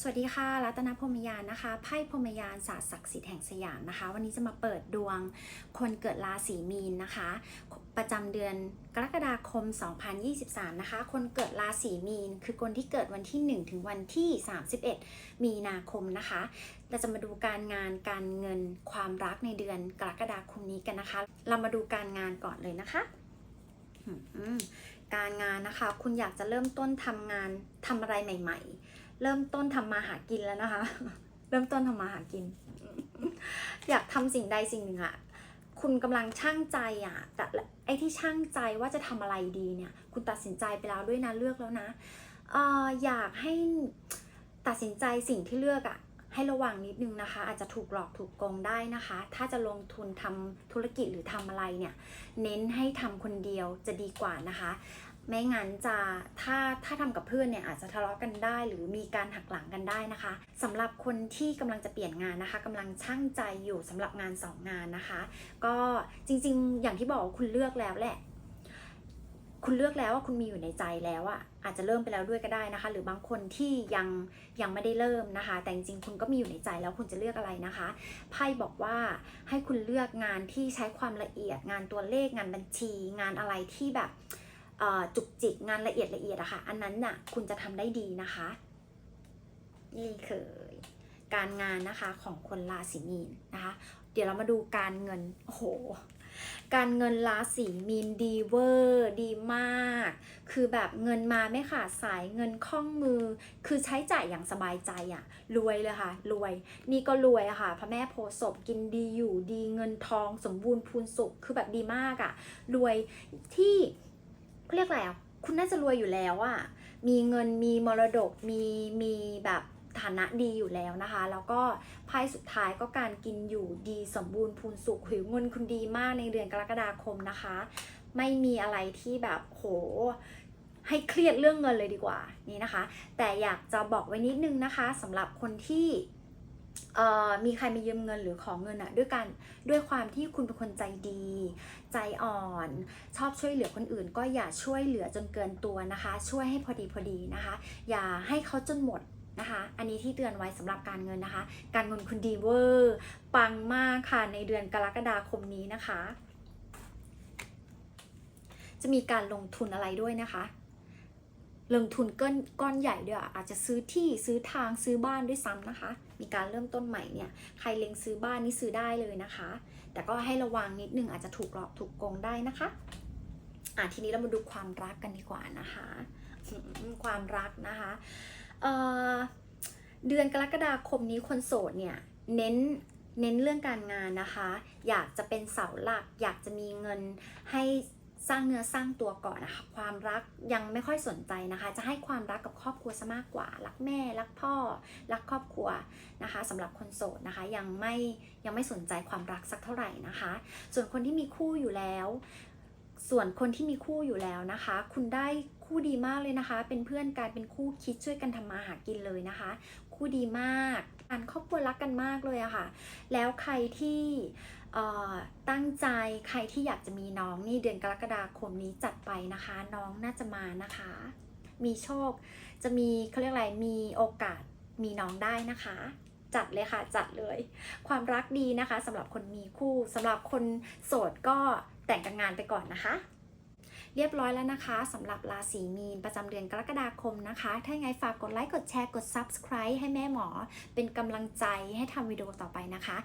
สวัสดีค่ะ รัตนพรมยานนะคะ ไพ่พรมยานศาสตร์ศักดิ์สิทธิ์แห่งสยามนะคะ วันนี้จะมาเปิดดวงคนเกิดราศีมีนนะคะ ประจำเดือนกรกฎาคม 2023 นะคะ คนเกิดราศีมีน คือคนที่เกิดวันที่ 1 ถึงวันที่ 31 มีนาคมนะคะ เราจะมาดูการงานการเงินความรักในเดือนกรกฎาคมนี้กันนะคะ เรามาดูการงานก่อนเลยนะคะการงานนะคะ คุณอยากจะเริ่มต้นทำงานทำอะไรใหม่ ๆ เริ่มต้นทำมาหากินแล้วนะคะ เริ่มต้นทำมาหากิน อยากทำสิ่งใดสิ่งหนึ่งอะคุณกำลังช่างใจอะแต่ไอ้ที่ช่างใจว่าจะทำอะไรดีเนี่ย คุณตัดสินใจไปแล้วด้วยนะเลือกแล้วนะเอออยากให้ตัดสินใจสิ่งที่เลือกอะให้ระวังนิดนึงนะคะ อาจจะถูกหลอกถูกโกงได้นะคะ ถ้าจะลงทุนทำธุรกิจหรือทำอะไรเนี่ย เน้นให้ทำคนเดียวจะดีกว่านะคะ ไม่งั้นจะถ้าถ้าทำกับเพื่อนเนี่ยอาจจะทะเลาะกันได้ หรือมีการหักหลังกันได้นะคะสำหรับคนที่กำลังจะเปลี่ยนงานนะคะกำลังช่างใจอยู่สำหรับงานสองงานนะคะ ก็จริงๆ อย่างที่บอกคุณเลือกแล้วแหละ คุณเลือกแล้วว่าคุณมีอยู่ในใจแล้วอะอาจจะเริ่มไปแล้วด้วยก็ได้นะคะ หรือบางคนที่ยังยังไม่ได้เริ่มนะคะ แต่จริงๆคุณก็มีอยู่ในใจแล้วคุณจะเลือกอะไรนะคะไพ่บอกว่าให้คุณเลือกงานที่ใช้ความละเอียด งานตัวเลขงานบัญชี งานอะไรที่แบบ จุกจิกงานละเอียดละเอียดอะค่ะ อันนั้นน่ะคุณจะทำได้ดีนะคะ นี่คือการงานนะคะของคนราศีมีนนะคะ เดี๋ยวเรามาดูการเงินโอ้โหการเงินราศีมีนดีเวอร์ดีมาก คือแบบเงินมาไม่ขาดสายเงินคล่องมือ คือใช้จ่ายอย่างสบายใจอะรวยเลยค่ะ รวย นี่ก็รวยอะค่ะพระแม่โพศพกินดีอยู่ดีเงินทองสมบูรณ์พูนสุขคือแบบดีมากอะ รวยที่ เขาเรียกอะไรอะคุณน่าจะรวยอยู่แล้วอะมีเงินมีมรดกมีมีแบบฐานะดีอยู่แล้วนะคะ แล้วก็ไพ่สุดท้ายก็การกินอยู่ดีสมบูรณ์พูนสุขหิวเงินคุณดีมากในเดือนกรกฎาคมนะคะ ไม่มีอะไรที่แบบโหให้เครียดเรื่องเงินเลยดีกว่านี่นะคะ แต่อยากจะบอกไว้นิดนึงนะคะสำหรับคนที่ มีใครมายืมเงินหรือของเงินอะด้วยกันด้วยความที่คุณเป็นคนใจดี ใจอ่อน ชอบช่วยเหลือคนอื่น ก็อย่าช่วยเหลือจนเกินตัวนะคะ ช่วยให้พอดีพอดีนะคะ อย่าให้เขาจนหมดนะคะ อันนี้ที่เตือนไว้สำหรับการเงินนะคะ การเงินคุณดีเวอร์ปังมากค่ะในเดือนกรกฎาคมนี้นะคะ จะมีการลงทุนอะไรด้วยนะคะ ลงทุนก้อนก้อนใหญ่ด้วยอะอาจจะซื้อที่ซื้อทางซื้อบ้านด้วยซ้ำนะคะ มีการเริ่มต้นใหม่เนี่ยใครเล็งซื้อบ้านนี่ซื้อได้เลยนะคะ แต่ก็ให้ระวังนิดนึงอาจจะถูกหลอกถูกโกงได้นะคะอะทีนี้เรามาดูความรักกันดีกว่านะคะ ความรักนะคะเเดือนกรกฎาคมนี้คนโสดเนี่ยเน้นเน้นเรื่องการงานนะคะ อยากจะเป็นเสาหลัก อยากจะมีเงินให้ สร้างเนื้อสร้างตัวก่อนนะคะ ความรักยังไม่ค่อยสนใจนะคะ จะให้ความรักกับครอบครัวซะมากกว่า รักแม่ รักพ่อ รักครอบครัวนะคะสำหรับคนโสดนะคะ ยังไม่ยังไม่สนใจความรักสักเท่าไหร่นะคะ ส่วนคนที่มีคู่อยู่แล้ว ส่วนคนที่มีคู่อยู่แล้วนะคะ คุณได้คู่ดีมากเลยนะคะ เป็นเพื่อนกันเป็นคู่คิดช่วยกันทำมาหากินเลยนะคะ คู่ดีมากการครอบครัวรักกันมากเลยอะค่ะ แล้วใครที่ ตั้งใจใครที่อยากจะมีน้องนี่เดือนกรกฎาคมนี้จัดไปนะคะ น้องน่าจะมานะคะ มีโชค จะมีเขาเรียกอะไรมีโอกาสมีน้องได้นะคะ จัดเลยค่ะจัดเลย ความรักดีนะคะสำหรับคนมีคู่สำหรับคนโสดก็แต่งกันงานไปก่อนนะคะ เรียบร้อยแล้วนะคะสำหรับราศีมีนประจำเดือนกรกฎาคมนะคะ ถ้าไงฝากกดไลค์กดแชร์กด subscribe ให้แม่หมอ เป็นกำลังใจให้ทำวิดีโอต่อไปนะคะ